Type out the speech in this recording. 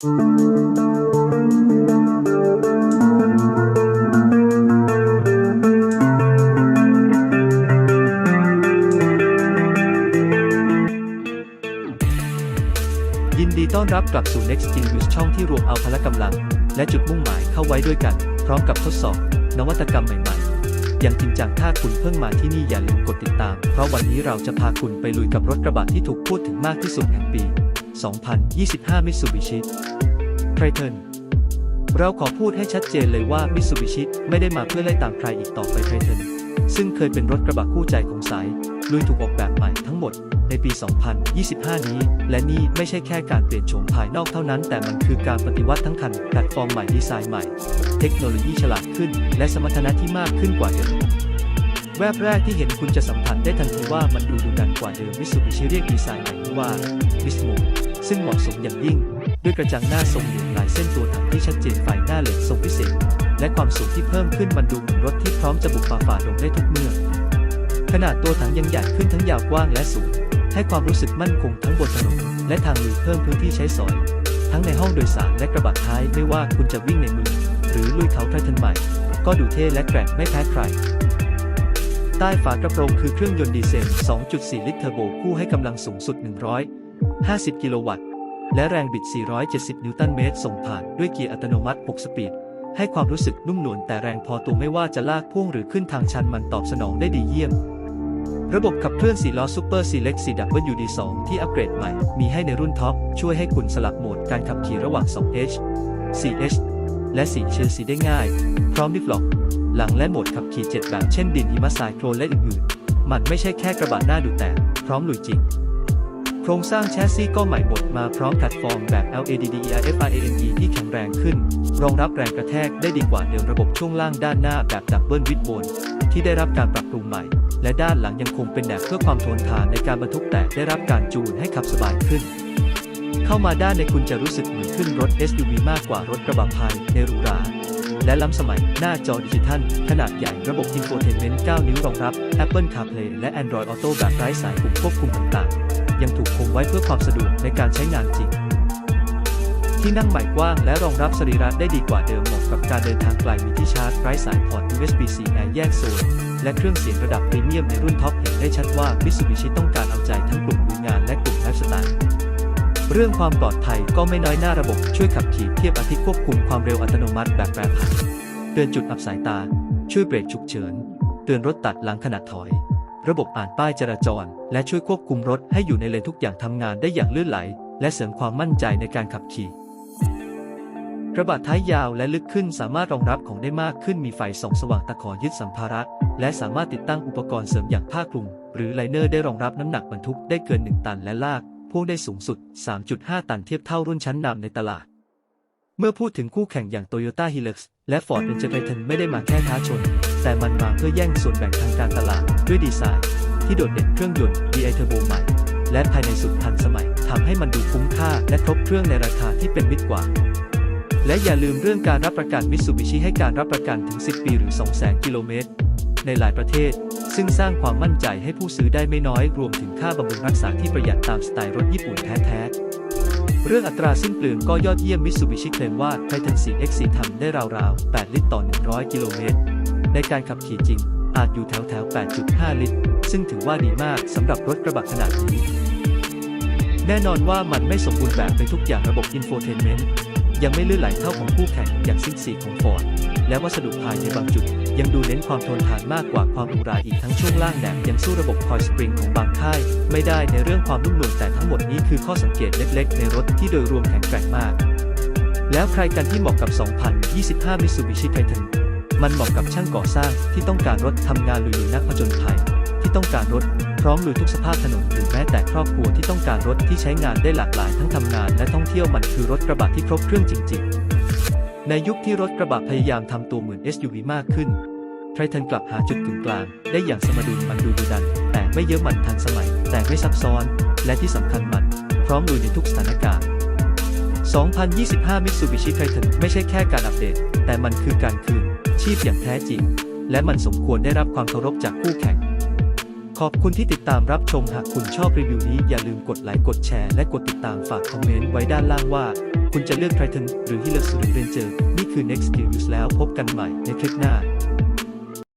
ยินดีต้อนรับกลับสู่ Next Gen News ช่องที่รวมเอาพละกำลัง และจุดมุ่งหมายเข้าไว้ด้วยกัน พร้อมกับทดสอบ นวัตกรรมใหม่ๆ อย่างจริงจังถ้าคุณเพิ่งมาที่นี่อย่าลืมกดติดตาม เพราะวันนี้เราจะพาคุณไปลุยกับรถกระบะที่ถูกพูดถึงมากที่สุดแห่งปี 2025 Mitsubishi Triton เราขอพูดให้ชัดเจนเลยว่า Mitsubishi ไม่ได้มาเพื่อไล่ตามใครอีกต่อไป Triton ซึ่งเคยเป็นรถกระบะคู่ใจของสาย ลุยถูกออกแบบใหม่ทั้งหมดในปี 2025 นี้ และนี่ไม่ใช่แค่การเปลี่ยนโฉมภายนอกเท่านั้น แต่มันคือการปฏิวัติทั้งคันแพลตฟอร์มใหม่ดีไซน์ใหม่ เทคโนโลยีฉลาดขึ้น และสมรรถนะที่มากขึ้นกว่าเดิมแวบแรกที่เห็นคุณจะสัมผัสได้ทันทีว่ามันดูดุดันกว่าเดิมมิสูบิชิเรียกดีไซน์ใหม่ว่าวิสโม ซึ่งเหมาะสมอย่างยิ่ง ด้วยกระจังหน้าทรงเหลี่ยมลายเส้นตัวถังที่ชัดเจนไฟหน้าเหล็กทรงพิเศษ และความสูงที่เพิ่มขึ้นมันดูเหมือนรถที่พร้อมจะบุกฝ่าฝ่าดงได้ทุกเมื่อขนาดตัวถังยังใหญ่ขึ้นทั้งยาวกว้างและสูง ให้ความรู้สึกมั่นคงทั้งบนถนนและทางลุยเพิ่มพื้นที่ใช้สอย ทั้งในห้องโดยสารและกระบะท้ายไม่ว่าคุณจะวิ่งในเมืองหรือลุยเขาไททันใหม่ ก็ดูเท่และแกร่งไม่แพ้ใคร ใต้ฝากระโปรงคือเครื่องยนต์ดีเซล 2.4 ลิตรเทอร์โบคู่ให้กำลังสูงสุด 150 กิโลวัตต์ และแรงบิด 470 นิวตันเมตร ส่งผ่านด้วยเกียร์อัตโนมัติ 6 สปีด ให้ความรู้สึกนุ่มนวลแต่แรงพอตัวไม่ว่าจะลากพ่วงหรือขึ้นทางชันมันตอบสนองได้ดีเยี่ยม ระบบขับเคลื่อน4ล้อ Super Select 4WD2 ที่อัปเกรดใหม่ มีให้ในรุ่นท็อป ช่วยให้คุณสลับโหมดการขับขี่ระหว่าง 2H 4H และ 4H ได้ง่าย พร้อมดิฟล็อก หลังและโหมดขับขี่7แบบเช่นดินหิมะทรายโคลนและอื่นๆ มันไม่ใช่แค่กระบะหน้าดูแต่ พร้อมลุยจริง ครงสร้างแชสซีก็ใหม่หมดมาพร้อมแพลตฟอร์มแบบ LADDERFIANE ที่แข็งแรงขึ้น รองรับแรงกระแทกได้ดีกว่าเดิมระบบช่วงล่างด้านหน้าแบบดับเบิลวิดโบนที่ได้รับการปรับปรุงใหม่ และด้านหลังยังคงเป็นแบบเพื่อความทนทานในการบรรทุกแต่ได้รับการจูนให้ขับสบายขึ้น เข้ามาด้านในคุณจะรู้สึกเหมือนขึ้นรถ SUV มากกว่ารถกระบะภายในหรูหราและล้ำสมัยหน้าจอดิจิทัล ขนาดใหญ่ระบบ Infotainment 9 นิ้วรองรับ Apple CarPlay และ Android Auto แบบไร้สายปุ่มควบคุมต่างๆ ยังถูกคงไว้เพื่อความสะดวกในการใช้งานจริง ที่นั่งใหม่กว้างและรองรับสรีระได้ดีกว่าเดิมเหมาะกับการเดินทางไกลมีที่ชาร์จไร้สายพอร์ต USB-C แอร์แยกโซนและเครื่องเสียงระดับพรีเมียมในรุ่นท็อปเห็นได้ชัดว่า Mitsubishi ต้องการเอาใจทั้งกลุ่มลุยงานและกลุ่มไลฟ์สไตล์เรื่องความปลอดภัยก็ไม่น้อยหน้าระบบช่วยขับขี่เทียบอาทิตย์ควบคุมความเร็วอัตโนมัติแบบแปรผันเตือนจุดอับสายตา ช่วยเบรกฉุกเฉิน เตือนรถตัดหลังขณะถอย ระบบอ่านป้ายจราจร และช่วยควบคุมรถให้อยู่ในเลนทุกอย่างทำงานได้อย่างลื่นไหล และเสริมความมั่นใจในการขับขี่กระบะท้ายยาวและลึกขึ้นสามารถรองรับของได้มากขึ้นมีไฟส่องสว่างตะขอยึดสัมภาระ และสามารถติดตั้งอุปกรณ์เสริมอย่างผ้าคลุม หรือไลเนอร์ได้รองรับน้ำหนักบรรทุกได้เกิน 1 ตันและลากพ่วงได้สูงสุด 3.5 ตันเทียบเท่ารุ่นชั้นนำในตลาด เมื่อพูดถึงคู่แข่งอย่าง Toyota Hilux และ Ford Ranger Titan ไม่ได้มาแค่ท้าชน แต่มันมาเพื่อแย่งส่วนแบ่งทางการตลาด ด้วยดีไซน์ ที่โดดเด่นเครื่องยนต์ DI Turbo ใหม่ และภายในสุดทันสมัยทำให้มันดูคุ้มค่าและครบเครื่องในราคาที่เป็นมิตรกว่า และอย่าลืมเรื่องการรับประกัน Mitsubishi ให้การรับประกันถึง 10 ปีหรือ 200,000 กิโลเมตร ในหลายประเทศ ซึ่งสร้างความมั่นใจให้ผู้ซื้อได้ไม่น้อยรวมถึงค่าบำรุงรักษาที่ประหยัดตามสไตล์รถญี่ปุ่นแท้ๆเรื่องอัตราสิ้นเปลืองก็ยอดเยี่ยม Mitsubishi เคลมว่า Titan 4X4 ทำได้ราวๆ 8 ลิตรต่อ 100 กิโลเมตร ในการขับขี่จริง อาจอยู่แถวๆ8.5 ลิตร ซึ่งถือว่าดีมากสำหรับรถกระบะขนาดนี้ แน่นอนว่ามันไม่สมบูรณ์แบบในทุกอย่างระบบ Infotainment ยังไม่ลื่นไหลเท่าของคู่แข่งอย่างซิกซีของ Ford และวัสดุภายในบางจุด ยังดูเน้นความทนทานมากกว่าความหรูหราอีกทั้งช่วงล่างแหนมยังสู้ระบบคอยสปริงของบางค่าย ไม่ได้ในเรื่องความนุ่มนวลแต่ทั้งหมดนี้คือข้อสังเกตเล็กๆ ในรถที่โดยรวมแข็งแกร่งมาก แล้วใครกันที่เหมาะกับ 2025 Mitsubishi Titan มันเหมาะกับช่างก่อสร้างที่ต้องการรถทำงานลุยๆนักผจญภัยที่ต้องการรถพร้อมลุยทุกสภาพถนนหรือแม้แต่ครอบครัวที่ต้องการรถที่ใช้งานได้หลากหลายทั้งทำงานและท่องเที่ยวมันคือรถกระบะที่ครบเครื่องจริง ๆ ในยุคที่รถกระบะพยายามทำตัวเหมือน SUV มากขึ้นไททันกลับหาจุดกึ่งกลาง ได้อย่างสมดุลมันดูดุดัน แต่ไม่เยอะมันทันสมัย แต่ไม่ซับซ้อน และที่สำคัญมัน พร้อมลุยในทุกสถานการณ์ 2025 Mitsubishi Triton ไม่ใช่แค่การอัปเดต แต่มันคือการคืน ชีพอย่างแท้จริง และมันสมควรได้รับความเคารพจากคู่แข่ง ขอบคุณที่ติดตามรับชมหากคุณชอบรีวิวนี้อย่าลืมกดไลค์กดแชร์และกดติดตามฝากคอมเมนต์ไว้ด้านล่างว่า คุณจะเลือกไททันหรือฮิลเลอร์สุดเรนเจอร์นี่คือ next reviews แล้วพบกันใหม่ในคลิปหน้า